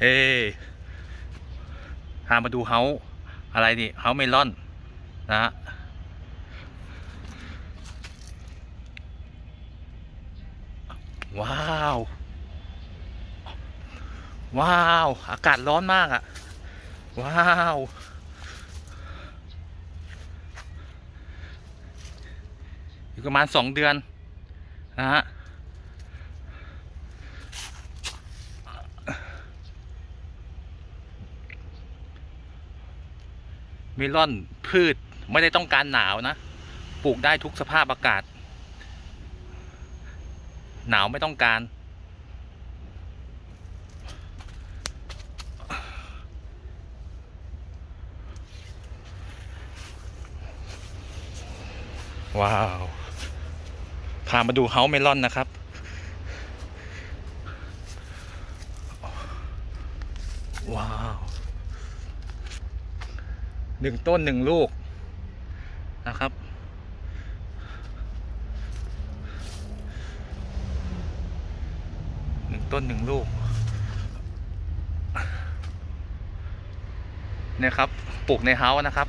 เฮ้พามาดูเฮาอะไรนี่เฮาเมลอน นะฮะว้าว ว้าว อากาศร้อนมากอะว้าวอีกประมาณสองเดือน นะฮะ เมลอนพืชไม่ได้ต้องการหนาวนะ ปลูกได้ทุกสภาพอากาศ หนาวไม่ต้องการ ว้าว พามาดูเฮาเมลอนนะครับว้าว หนึ่งต้นหนึ่งลูกนะครับ หนึ่งต้นหนึ่งลูกเนี่ยครับ ปลูกในเฮาส์นะครับ